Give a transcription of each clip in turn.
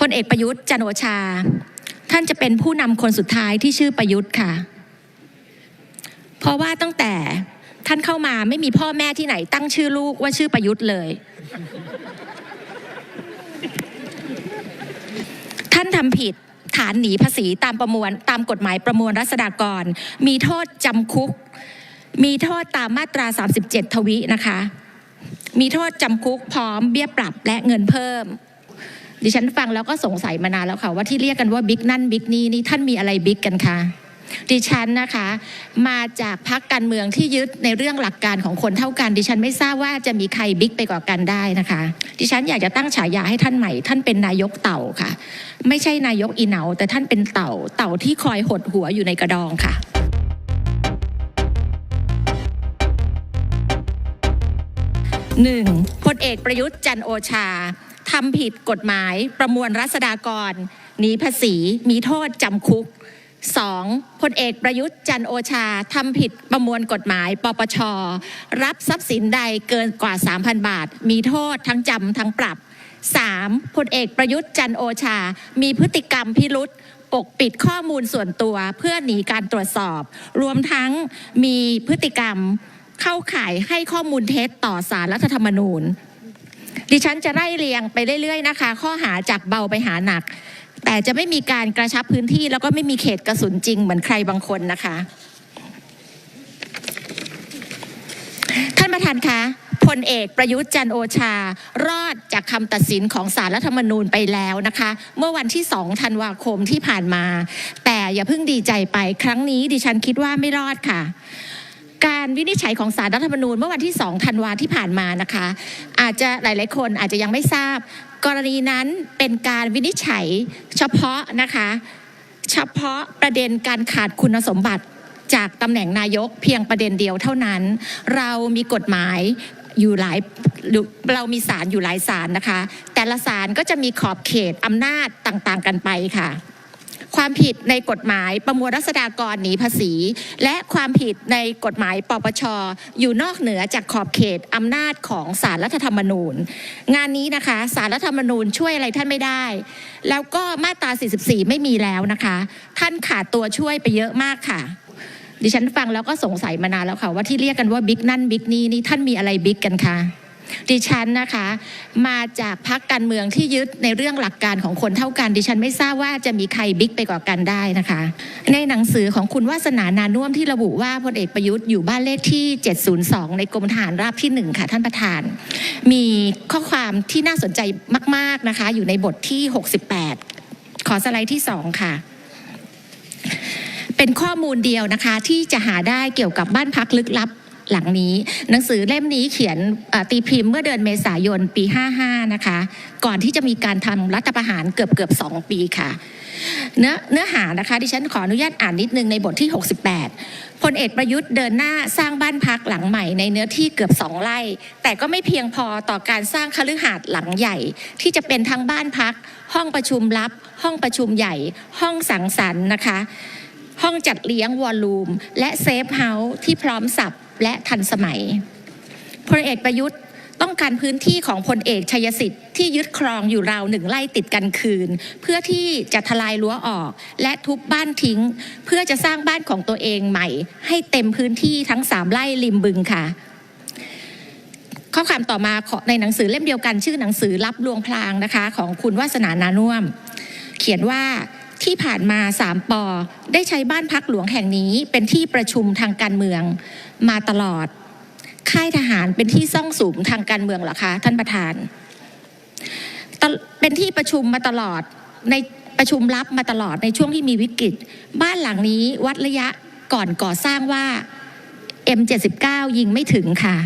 พลเอกประยุทธ์จันโอชา ท่านจะเป็นผู้นำคนสุดท้ายที่ชื่อประยุทธ์ค่ะ เพราะว่าตั้งแต่ท่านเข้ามาไม่มีพ่อแม่ที่ไหนตั้งชื่อลูกว่าชื่อประยุทธ์เลย ท่านทำผิดฐานหนีภาษีตามประมวลตามกฎหมายประมวลรัษฎากร มีโทษจำคุก มีโทษตามมาตรา 37 ทวินะคะ มีโทษจำคุกพร้อมเบี้ยปรับและเงินเพิ่ม ดิฉันฟังแล้วก็สงสัยมานานแล้วค่ะว่าที่เรียกกันว่าบิ๊กนั่นบิ๊กนี่นี่ท่านมีอะไรบิ๊กกันคะดิฉันนะคะ มาจากพักการเมืองที่ยึดในเรื่องหลักการของคนเท่ากัน ดิฉันไม่ทราบว่าจะมีใครบิ๊กไปกว่ากันได้นะคะ ดิฉันอยากจะตั้งฉายาให้ท่านใหม่ ท่านเป็นนายกเต่าค่ะ ไม่ใช่นายกอีเหนาแต่ท่านเป็นเต่าเต่าที่คอยหดหัวอยู่ในกระดองค่ะหนึ่งพลเอกประยุทธ์จันโอชา ทำผิดกฎหมายประมวลรัษฎากร หนีภาษีมีโทษจำคุก 2. พลเอกประยุทธ์จันโอชาทำผิดประมวลกฎหมาย ปปช รับทรัพย์สินใดเกินกว่า 3,000 บาท มีโทษทั้งจำทั้งปรับ 3. พลเอกประยุทธ์จันโอชา มีพฤติกรรมพิรุษปกปิดข้อมูลส่วนตัวเพื่อหนีการตรวจสอบ รวมทั้งมีพฤติกรรมเข้าข่ายให้ข้อมูลเท็จต่อสารรัฐธรรมนูญ ดิฉันจะไล่เรียงไปเรื่อยๆนะคะ ข้อหาจากเบาไปหาหนัก แต่จะไม่มีการกระชับพื้นที่ แล้วก็ไม่มีเขตกระสุนจริงเหมือนใครบางคนนะคะ ท่านประธานคะพลเอกประยุทธ์จันโอชา รอดจากคำตัดสินของสารรัฐธรรมนูญไปแล้วนะคะ เมื่อวันที่2ธันวาคมที่ผ่านมา แต่อย่าเพิ่งดีใจไปครั้งนี้ดิฉันคิดว่าไม่รอดค่ะ การวินิจฉัยของสารรัฐธรรมนูญเมื่อวันที่ 2 ธันวาที่ผ่านมานะคะ อาจจะหลาย ๆ คนอาจจะยังไม่ทราบ กรณีนั้นเป็นการวินิจฉัยเฉพาะนะคะ เฉพาะประเด็นการขาดคุณสมบัติจากตำแหน่งนายกเพียงประเด็นเดียวเท่านั้น เรามีกฎหมายอยู่หลายเรามีศาลอยู่หลายศาลนะคะ แต่ละศาลก็จะมีขอบเขตอำนาจต่าง ๆ กันไปค่ะ ความผิดในกฎหมายประมวลรัษฎากรหนีภาษี และความผิดในกฎหมายปปชอยู่นอกเหนือจากขอบเขตอำนาจของสารรัฐธรรมนูญ งานนี้นะคะสารรัฐธรรมนูญช่วยอะไรท่านไม่ได้ แล้วก็มาตรา 44 ไม่มีแล้วนะคะ ท่านขาดตัวช่วยไปเยอะมากค่ะดิฉันฟังแล้วก็สงสัยมานานแล้วค่ะว่าที่เรียกกันว่าบิ๊กนั่นบิ๊กนี่นี่ท่านมีอะไรบิ๊กกันคะ ดิฉันนะคะ มาจากพักการเมืองที่ยึดในเรื่องหลักการของคนเท่ากัน ดิฉันไม่ทราบว่าจะมีใครบิ๊กไปกว่ากันได้นะคะ ในหนังสือของคุณวาสนานานุ่มที่ระบุว่าพลเอกประยุทธ์อยู่บ้านเลขที่ 702 ในกรมทหารราบที่ 1 ค่ะท่านประธาน มีข้อความที่น่าสนใจมาก ๆนะคะ อยู่ในบทที่ 68 ขอสไลด์ที่ 2 ค่ะเป็นข้อมูลเดียวนะคะที่จะหาได้เกี่ยวกับบ้านพักลึกลับ หลังนี้ หนังสือเล่มนี้เขียนตีพิมพ์เมื่อเดือนเมษายนปี 55 นะคะ ก่อนที่จะมีการทำรัฐประหารเกือบเกือบๆ2ปีค่ะ เนื้อเนื้อหานะคะดิฉันขออนุญาตอ่านนิดนึงในบทที่ 68พลเอกประยุทธ์เดินหน้าสร้างบ้านพักหลังใหม่ในเนื้อที่เกือบสองไร่ แต่ก็ไม่เพียงพอต่อการสร้างคฤหาสน์หลังใหญ่ ที่จะเป็นทั้งบ้านพัก ห้องประชุมลับ ห้องประชุมใหญ่ ห้องสังสรรค์นะคะห้องจัดเลี้ยงวอลลุ่มและเซฟเฮาส์ที่พร้อมสับ และทันสมัยพลเอกประยุทธ์ต้องการพื้นที่ของพลเอกชัยสิทธิ์ที่ยึดครองอยู่ราวหนึ่งไร่ติดกันคืน เพื่อที่จะทลายรั้วออก และทุบบ้านทิ้ง เพื่อจะสร้างบ้านของตัวเองใหม่ ให้เต็มพื้นที่ทั้งสามไร่ริมบึงค่ะ ข้อความต่อมาในหนังสือเล่มเดียวกันชื่อหนังสือรับลวงพลางนะคะ ของคุณวาสนานานุ่ม เขียนว่า ที่ผ่านมาสามปอได้ใช้บ้านพักหลวงแห่งนี้เป็นที่ประชุมทางการเมืองมาตลอด ค่ายทหารเป็นที่ซ่องสุมทางการเมืองเหรอคะท่านประธาน เป็นที่ประชุมมาตลอดในประชุมลับมาตลอดในช่วงที่มีวิกฤต บ้านหลังนี้วัดระยะก่อนก่อสร้างว่า M79 ยิงไม่ถึงค่ะ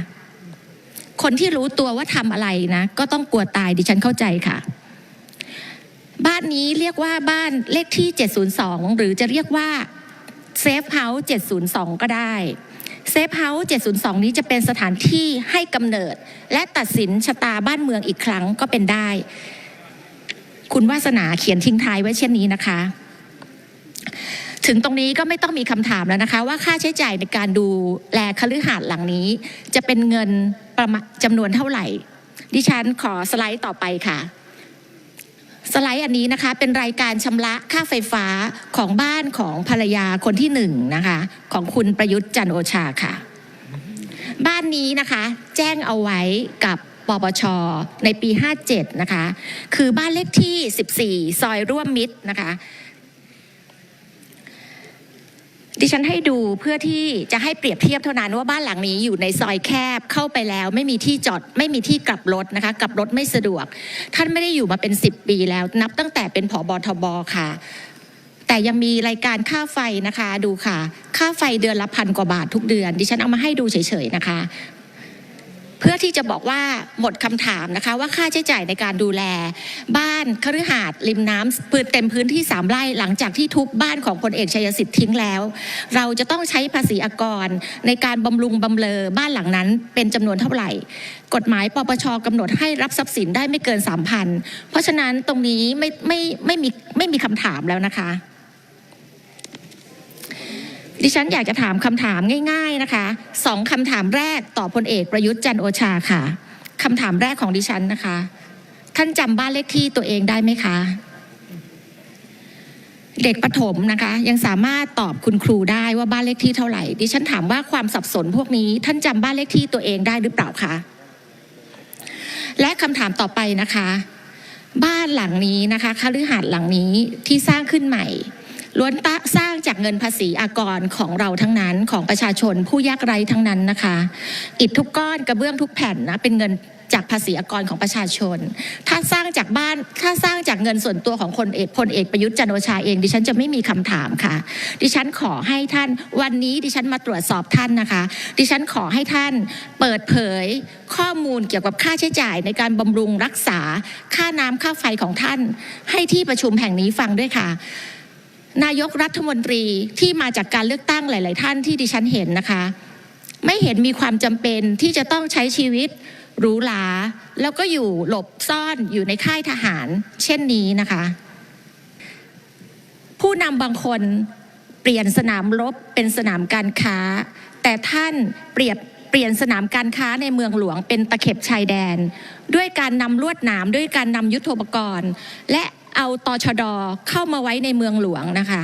คนที่รู้ตัวว่าทำอะไรนะ ก็ต้องกลัวตายดิฉันเข้าใจค่ะ บ้านนี้เรียกว่าบ้านเลขที่ 702 หรือจะเรียกว่าเซฟเฮาส์702 ก็ได้เซฟเฮาส์702 นี้จะเป็นสถานที่ให้กำเนิด และตัดสินชะตาบ้านเมืองอีกครั้งก็เป็นได้ คุณวาสนาเขียนทิ้งท้ายไว้เช่นนี้นะคะ ถึงตรงนี้ก็ไม่ต้องมีคำถามแล้วนะคะ ว่าค่าใช้จ่ายในการดูแลคฤหาสน์หลังนี้ จะเป็นเงินประมาณจำนวนเท่าไหร่ ดิฉันขอสไลด์ต่อไปค่ะ สไลด์อันนี้นะคะ เป็นรายการชำระค่าไฟฟ้าของบ้านของภรรยาคนที่หนึ่งนะคะ ของคุณประยุทธ์จันโอชาค่ะ บ้านนี้นะคะ แจ้งเอาไว้กับปปช ในปี 57 นะคะ คือบ้านเลขที่ 14 ซอยร่วมมิตรนะคะ ดิฉันให้ดูเพื่อที่จะให้เปรียบเทียบเท่านั้นว่าบ้านหลังนี้อยู่ในซอยแคบเข้าไปแล้ว ไม่มีที่จอดไม่มีที่กลับรถนะคะกลับรถไม่สะดวก ท่านไม่ได้อยู่มาเป็น 10 ปีแล้ว นับตั้งแต่เป็นผอบอทบค่ะ แต่ยังมีรายการค่าไฟนะคะดูค่ะ ค่าไฟเดือนละพันกว่าบาททุกเดือน ดิฉันเอามาให้ดูเฉยๆนะคะ เพื่อที่จะบอกว่าหมดคำถามนะคะ ว่าค่าใช้จ่ายในการดูแล บ้านคฤหาสน์ริมน้ำปืนเต็มพื้นที่สามไร่หลังจากที่ทุบบ้านของพลเอกชัยสิทธิ์ทิ้งแล้ว เราจะต้องใช้ภาษีอากรในการบำรุงบำเรอบ้านหลังนั้นเป็นจำนวนเท่าไหร่ กฎหมายปปชกำหนดให้รับทรัพย์สินได้ไม่เกินสามพันเพราะฉะนั้นตรงนี้ไม่ไม่ไม่มีไม่มีคำถามแล้วนะคะ ดิฉันอยากจะถามคำถามง่าย ๆนะคะสองคำถามแรกต่อพลเอกประยุทธ์จันโอชาค่ะคำถามแรกของดิฉันนะคะ ท่านจำบ้านเลขที่ตัวเองได้ไหมคะ เด็กประถมนะคะ ยังสามารถตอบคุณครูได้ว่าบ้านเลขที่เท่าไหร่ ดิฉันถามว่าความสับสนพวกนี้ ท่านจำบ้านเลขที่ตัวเองได้หรือเปล่าคะและคำถามต่อไปนะคะ บ้านหลังนี้นะคะคฤหาสน์หลังนี้ที่สร้างขึ้นใหม่ ล้วนตะสร้างจากเงินภาษีอากรของเราทั้งนั้นของประชาชนผู้ยากไร้ทั้งนั้นนะคะ อิฐทุกก้อนกระเบื้องทุกแผ่นนะเป็นเงินจากภาษีอากรของประชาชน ถ้าสร้างจากบ้าน ถ้าสร้างจากเงินส่วนตัวของคนเอกพลเอกประยุทธ์จันโอชาเอง ดิฉันจะไม่มีคำถามค่ะ ดิฉันขอให้ท่าน วันนี้ดิฉันมาตรวจสอบท่านนะคะ ดิฉันขอให้ท่านเปิดเผยข้อมูลเกี่ยวกับค่าใช้จ่ายในการบำรุงรักษา ค่าน้ำค่าไฟของท่าน ให้ที่ประชุมแห่งนี้ฟังด้วยค่ะ นายกรัฐมนตรีที่มาจากการเลือกตั้งหลาย ๆ ท่านที่ดิฉันเห็นนะคะ ไม่เห็นมีความจำเป็นที่จะต้องใช้ชีวิตหรูหรา แล้วก็อยู่หลบซ่อนอยู่ในค่ายทหาร เช่นนี้นะคะ ผู้นำบางคนเปลี่ยนสนามรบเป็นสนามการค้า แต่ท่านเปรียบเปลี่ยนสนามการค้าในเมืองหลวงเป็นตะเข็บชายแดน ด้วยการนำลวดหนามด้วยการนำยุทโธปกรณ์ และ เอาตชดเข้ามาไว้ในเมืองหลวงนะคะ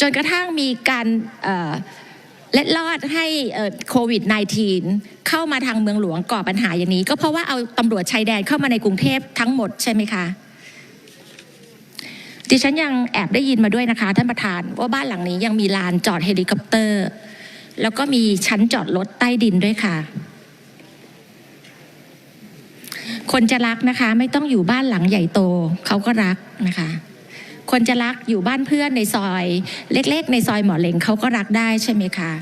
จนกระทั่งมีการเล็ดลอดให้โควิด -19 เข้ามาทางเมืองหลวงก่อปัญหาอย่างนี้ ก็เพราะว่าเอาตำรวจชายแดนเข้ามาในกรุงเทพทั้งหมดใช่ไหมคะดิฉันยังแอบได้ยินมาด้วยนะคะ ท่านประธานว่าบ้านหลังนี้ยังมีลานจอดเฮลิคอปเตอร์ แล้วก็มีชั้นจอดรถใต้ดินด้วยค่ะ คนจะรักนะคะ ไม่ต้องอยู่บ้านหลังใหญ่โตเขาก็รักนะคะ คนจะรักอยู่บ้านเพื่อนในซอย เล็ก ๆ ในซอยหมอเหลงเขาก็รักได้ใช่ไหมคะ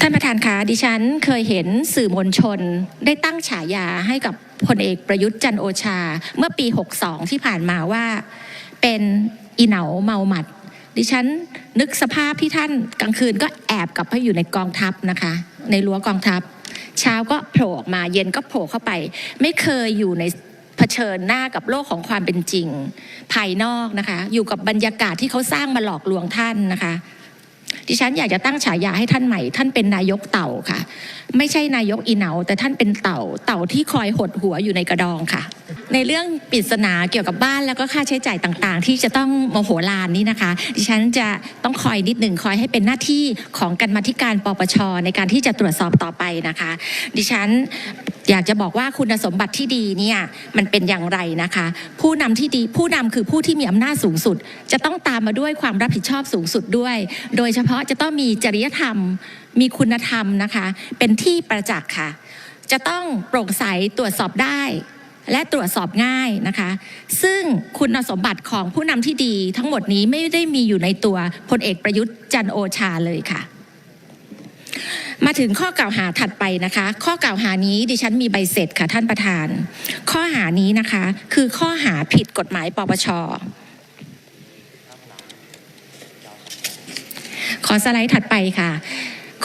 ท่านประธานคะดิฉันเคยเห็นสื่อมวลชนได้ตั้งฉายาให้กับพลเอกประยุทธ์จันโอชา เมื่อปี 62 ที่ผ่านมาว่า เป็นอีเหนาเมาหมัด ดิฉันนึกสภาพที่ท่านกลางคืนก็แอบกลับไปอยู่ในกองทัพนะคะ ในรั้วกองทัพ เช้าก็โผล่ออกมาเย็นก็โผล่เข้าไป ไม่เคยอยู่ในเผชิญหน้ากับโลกของความเป็นจริง ภายนอกนะคะ อยู่กับบรรยากาศที่เขาสร้างมาหลอกลวงท่านนะคะ ดิฉันอยากจะตั้งฉายาให้ท่านใหม่ ท่านเป็นนายกเต่าค่ะ ไม่ใช่นายกอีเหนาแต่ท่านเป็นเต่า เต่าที่คอยหดหัวอยู่ในกระดองค่ะ ในเรื่องปริศนาเกี่ยวกับบ้านแล้วก็ค่าใช้จ่ายต่างๆ ที่จะต้องโมโหลานนี่นะคะ ดิฉันจะต้องคอยนิดหนึ่งคอยให้เป็นหน้าที่ของกรรมาธิการปปชในการที่จะตรวจสอบต่อไปนะคะ ดิฉัน อยากจะบอกว่าคุณสมบัติที่ดีเนี่ยมันเป็นอย่างไรนะคะ ผู้นำที่ดีผู้นำคือผู้ที่มีอำนาจสูงสุด จะต้องตามมาด้วยความรับผิดชอบสูงสุดด้วย โดยเฉพาะจะต้องมีจริยธรรม มีคุณธรรมนะคะ เป็นที่ประจักษ์ค่ะ จะต้องโปร่งใสตรวจสอบได้ และตรวจสอบง่ายนะคะ ซึ่งคุณสมบัติของผู้นำที่ดีทั้งหมดนี้ไม่ได้มีอยู่ในตัวพลเอกประยุทธ์จันโอชาเลยค่ะ มาถึงข้อกล่าวหาถัดไปนะคะ ข้อกล่าวหานี้ดิฉันมีใบเสร็จค่ะท่านประธาน ข้อหานี้นะคะคือข้อหาผิดกฎหมายปปชขอสไลด์ถัดไปค่ะ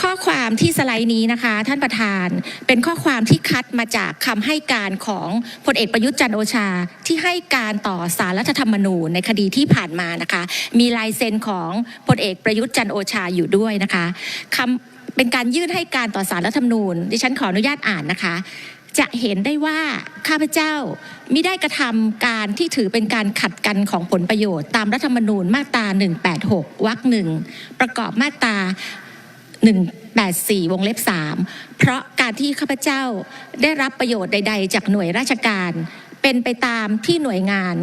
ข้อความที่สไลด์นี้นะคะ ท่านประธานเป็นข้อความที่คัดมาจากคำให้การของพลเอกประยุทธ์จันโอชาที่ให้การต่อสารรัฐธรรมนูญในคดีที่ผ่านมานะคะ มีลายเซ็นของพลเอกประยุทธ์จันโอชาอยู่ด้วยนะคะคำ เป็นการยื่นให้การต่อสารรัฐธรรมนูญ ดิฉันขออนุญาตอ่านนะคะ จะเห็นได้ว่าข้าพเจ้ามิได้กระทำการที่ถือเป็นการขัดกันของผลประโยชน์ตามรัฐธรรมนูญมาตรา 186 วรรคหนึ่งประกอบมาตรา184 วงเล็บ 3 เพราะการที่ข้าพเจ้าได้รับประโยชน์ใด ๆ จากหน่วยราชการ เป็นไปตามที่หน่วยงาน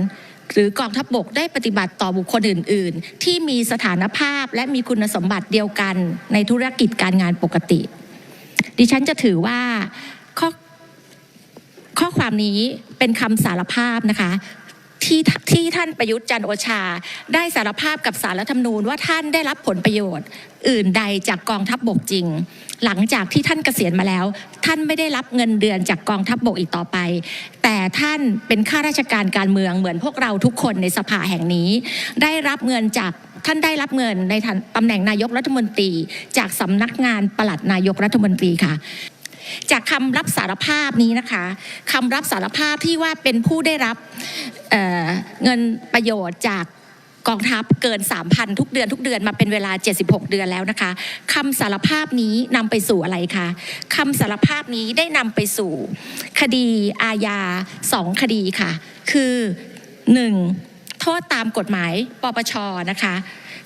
หรือกองทัพบกได้ปฏิบัติต่อบุคคลอื่น ๆ ที่มีสถานภาพและมีคุณสมบัติเดียวกันในธุรกิจการงานปกติ ดิฉันจะถือว่าข้อข้อความนี้เป็นคำสารภาพนะคะ ที่ที่ท่านประยุทธ์จันโอชา ได้สารภาพกับสารรัฐธรรมนูญว่าท่านได้รับผลประโยชน์ อื่นใดจากกองทัพบบกจริง หลังจากที่ท่านเกษียณมาแล้ว ท่านไม่ได้รับเงินเดือนจากกองทัพบบกอีกต่อไป แต่ท่านเป็นข้าราชการการเมืองเหมือนพวกเราทุกคนในสภาแห่งนี้ ได้รับเงินจากท่านได้รับเงินในตำแหน่งนายกรัฐมนตรี จากสำนักงานปลัดนายกรัฐมนตรีค่ะ จากคำรับสารภาพนี้นะคะคำรับสารภาพที่ว่าเป็นผู้ได้รับเเงินประโยชน์จากกองทัพเกิน 3,000 ทุกเดือนทุกเดือนมาเป็นเวลา 76 เดือนแล้วนะคะคำสารภาพนี้นำไปสู่อะไรคะคำสารภาพนี้ได้นำไปสู่ คดีอาญาสองคดีค่ะ คือ 1. โทษตามกฎหมายปปชนะคะ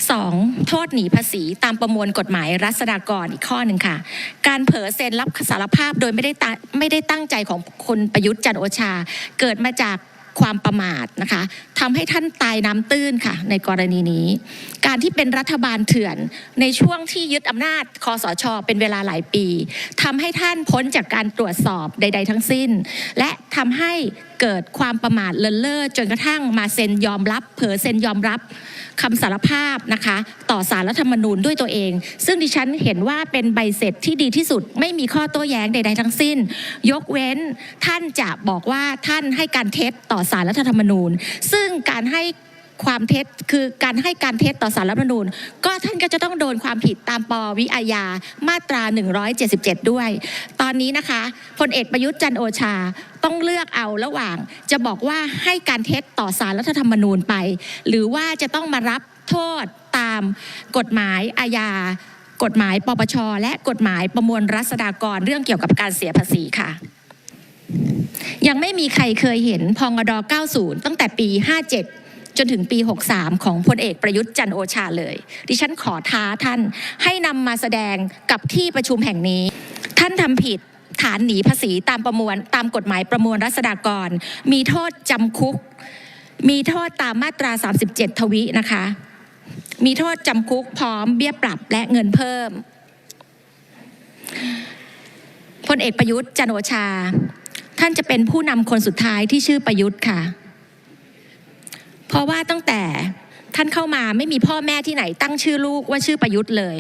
2. โทษหนีภาษีตามประมวลกฎหมายรัษฎากรอีกข้อหนึ่งค่ะ การเผลอเซ็นรับสารภาพโดยไม่ได้ตาไม่ได้ตั้งใจของคนประยุทธ์จันโอชา เกิดมาจากความประมาทนะคะทำให้ท่านตายน้ำตื้นค่ะ ในกรณีนี้ การที่เป็นรัฐบาลเถื่อนในช่วงที่ยึดอำนาจคอสช เป็นเวลาหลายปีทำให้ท่านพ้นจากการตรวจสอบใด ๆ ทั้งสิ้น และทำให้เกิดความประมาทเลินเล่อจนกระทั่งมาเซ็นยอมรับ เผอเซ็นยอมรับคำสารภาพนะคะ ต่อสารรัฐธรรมนูญด้วยตัวเอง ซึ่งดิฉันเห็นว่าเป็นใบเสร็จที่ดีที่สุด ไม่มีข้อโต้แย้งใดๆทั้งสิ้น ยกเว้นท่านจะบอกว่าท่านให้การเท็จต่อสารรัฐธรรมนูญ ซึ่งการให้ ความเท็จคือการให้การเท็จต่อสารรัฐธรรมนูญ ก็ท่านก็จะต้องโดนความผิดตามปวิอาญามาตรา 177 ด้วย ตอนนี้นะคะพลเอกประยุทธ์จันโอชาต้องเลือกเอาระหว่าง จะบอกว่าให้การเท็จต่อสารรัฐธรรมนูญไป หรือว่าจะต้องมารับโทษตามกฎหมายอาญากฎหมายปปช และกฎหมายประมวลรัษฎากรเรื่องเกี่ยวกับการเสียภาษีค่ะยังไม่มีใครเคยเห็นพองด90 ตั้งแต่ปี 57 จนถึงปี 63 ของพลเอกประยุทธ์จันโอชาเลย ดิฉันขอท้าท่านให้นำมาแสดงกับที่ประชุมแห่งนี้ ท่านทำผิดฐานหนีภาษีตามประมวลตามกฎหมายประมวลรัษฎากร มีโทษจำคุก มีโทษตามมาตรา 37 ทวินะคะ มีโทษจำคุกพร้อมเบี้ยปรับและเงินเพิ่มพลเอกประยุทธ์จันโอชา ท่านจะเป็นผู้นำคนสุดท้ายที่ชื่อประยุทธ์ค่ะ เพราะว่าตั้งแต่ท่านเข้ามาไม่มีพ่อแม่ที่ไหนตั้งชื่อลูกว่าชื่อประยุทธ์เลย